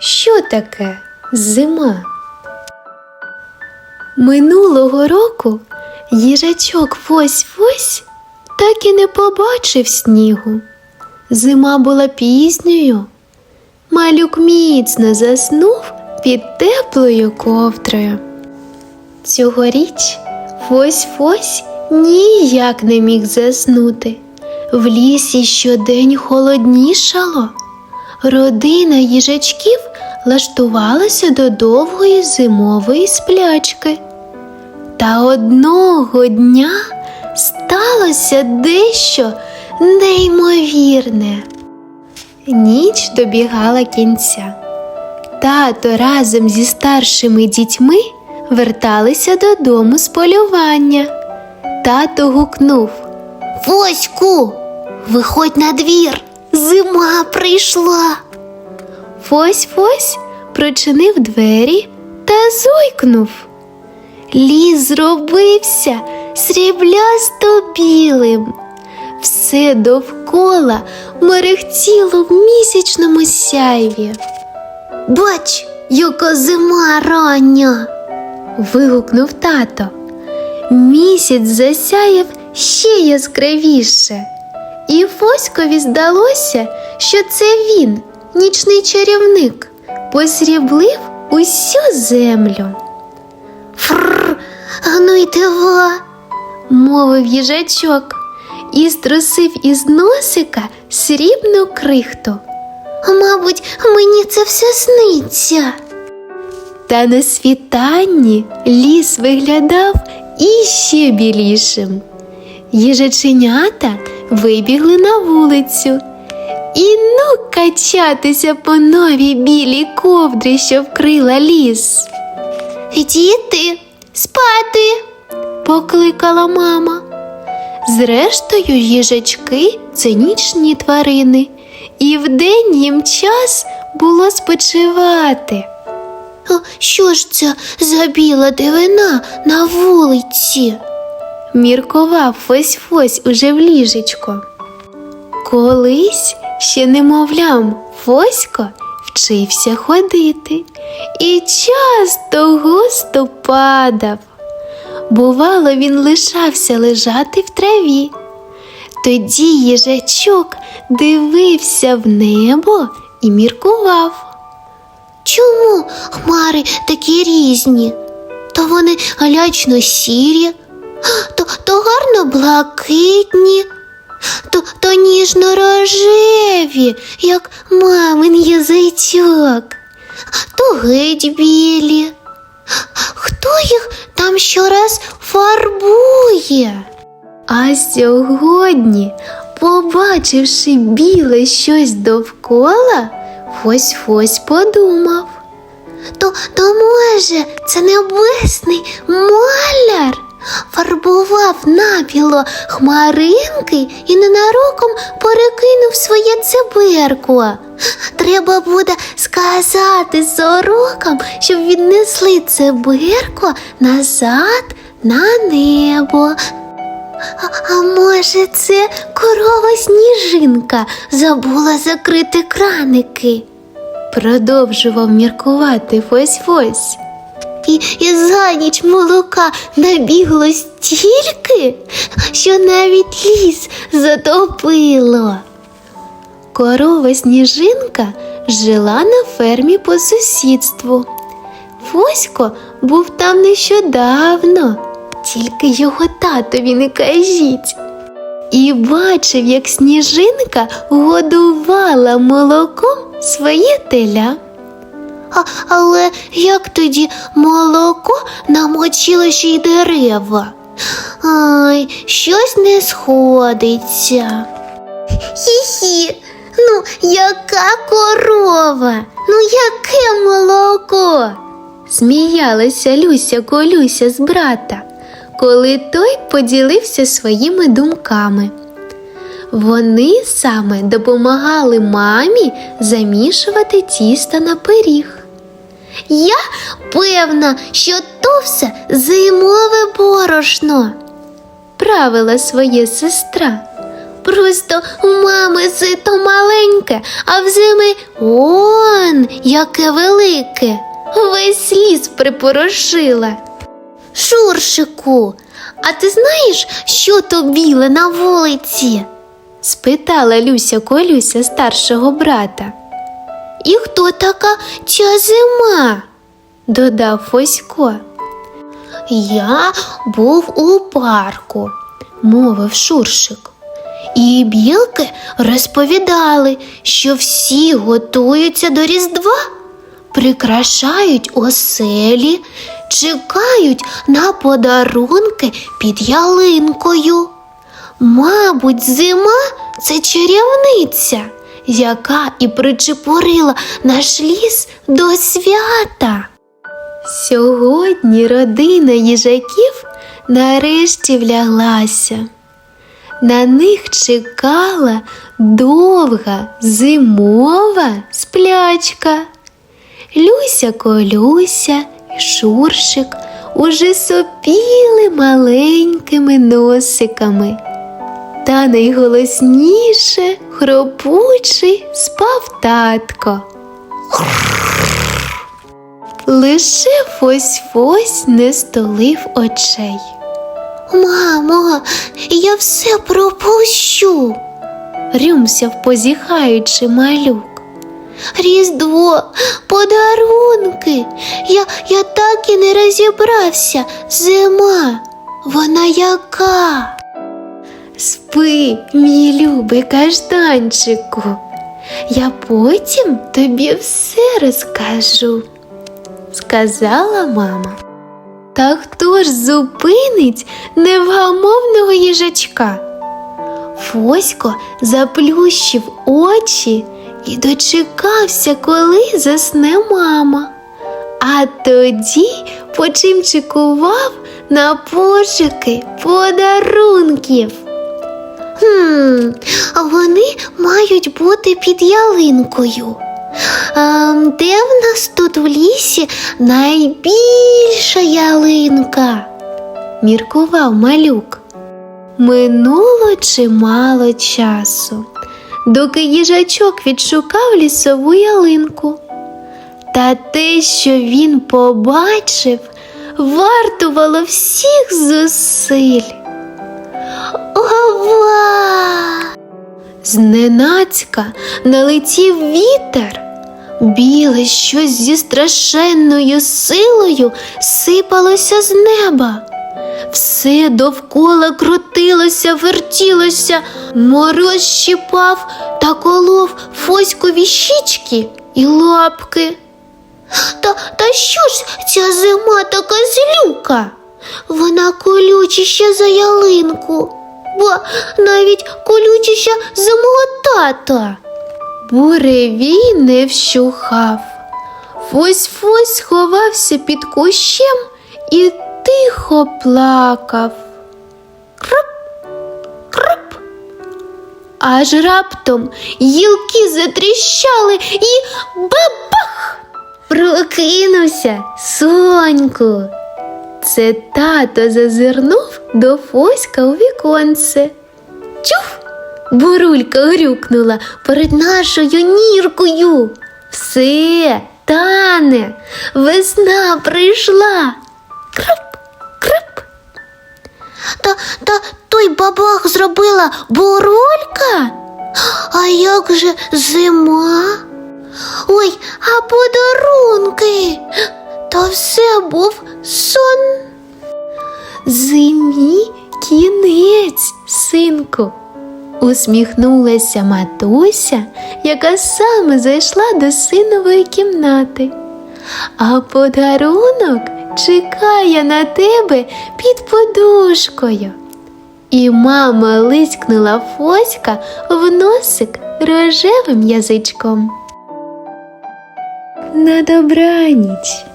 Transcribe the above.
що таке зима? Минулого року їжачок Фось-Фось так і не побачив снігу. Зима була пізньою. Малюк міцно заснув під теплою ковдрою. Цьогоріч Фось-Фось ніяк не міг заснути. В лісі щодень холоднішало. Родина їжачків лаштувалася до довгої зимової сплячки. Та одного дня сталося дещо неймовірне. Ніч добігала кінця. Тато разом зі старшими дітьми верталися додому з полювання. Тато гукнув Воську, виходь на двір, зима прийшла. Фось-фось прочинив двері та зойкнув. Ліс зробився сріблясто білим. Все довкола мерехтіло в місячному сяйві. Бач, яка зима рання. вигукнув тато. Місяць засяяв ще яскравіше, і Фоськові здалося, що це він, нічний чарівник, посріблив усю землю, Фрр, й дива. мовив їжачок, і струсив із носика срібну крихту. Мабуть, мені це все сниться. Та на світанні ліс виглядав іще білішим. Їжаченята вибігли на вулицю і ну качатися по новій білій ковдрі, що вкрила ліс, Діти, спати. покликала мама. Зрештою, їжачки це нічні тварини, і вдень їм час було спочивати. Що ж це за біла дивина на вулиці? міркував Фось-Фось уже в ліжечко. Колись ще немовлям Фосько вчився ходити і часто густо падав. Бувало, він лишався лежати в траві. Тоді їжачок дивився в небо і міркував. Чому хмари такі різні? То вони лячно сірі, то, то гарно блакитні, то, то ніжно рожеві, як мамин язичок, то геть білі. Хто їх там щораз фарбує? А сьогодні, побачивши біле щось довкола, Фось-Фось подумав. То, то може, це небесний маляр фарбував напіло хмаринки і ненароком перекинув своє циберко. Треба буде сказати сорокам, щоб віднесли циберко назад на небо. А, а може, це корова сніжинка забула закрити краники? Продовжував міркувати Фось-Фось. І, і за ніч молока набігло стільки, що навіть ліс затопило. Корова сніжинка жила на фермі по сусідству. Фосько був там нещодавно, тільки його татові не кажіть. І бачив, як сніжинка годувала молоком своє теля. А, але як тоді молоко намочило ще й дерева? Ай, щось не сходиться. Хі-хі, ну яка корова? Ну яке молоко? Сміялася Люся Колюся з брата, коли той поділився своїми думками. Вони саме допомагали мамі замішувати тісто на пиріг. Я певна, що то все зимове борошно. Правила своє сестра. Просто у мами сито маленьке, а в зими он яке велике. Весь ліс припорошила. Шуршику, а ти знаєш, що то біле на вулиці? спитала Люся Колюся старшого брата. І хто така ця зима? Додав Фосько. Я був у парку, мовив Шуршик. І білки розповідали, що всі готуються до Різдва, прикрашають оселі, чекають на подарунки під ялинкою. Мабуть, зима це чарівниця, яка і причепурила наш ліс до свята. Сьогодні родина їжаків нарешті вляглася. На них чекала довга зимова сплячка. Люся колюся шуршик уже сопіли маленькими носиками. Та найголосніше хропучий спав татко. Лише фось-фось не столив очей. Мамо, я все пропущу. Рюмсяв позіхаючи малюк. Різдво, подарунки. Я, я так і не розібрався. Зима, вона яка? Спи, мій любий каштанчику. Я потім тобі все розкажу, сказала мама. Та хто ж зупинить невгамовного їжачка? Фосько заплющив очі і дочекався, коли засне мама. А тоді почимчикував на пошуки подарунків. Хм, вони мають бути під ялинкою. А, де в нас тут в лісі найбільша ялинка? міркував малюк. Минуло чимало часу, доки їжачок відшукав лісову ялинку. Та те, що він побачив, вартувало всіх зусиль. Ова! Зненацька налетів вітер. Біле щось зі страшенною силою сипалося з неба. Все довкола крутилося, вертілося, мороз щипав та колов фоськові щічки і лапки. Та, та що ж ця зима така злюка? Вона колючіша за ялинку, бо навіть колючіша за мого тата. Буревій не вщухав. Фось-фось сховався під кущем і тихо плакав. Кроп, кроп. Аж раптом гілки затріщали і бабах! Прокинувся соньку. Це тато зазирнув до Фоська у віконце. Чув! Бурулька грюкнула перед нашою ніркою. Все, тане, весна прийшла. Крап, крап. Та, та той бабах зробила бурулька? А як же зима? Ой, а подарунки? Та все був. Зимі кінець, синку. Усміхнулася матуся, яка саме зайшла до синової кімнати. А подарунок чекає на тебе під подушкою. І мама лискнула Фоська в носик рожевим язичком. На добраніч.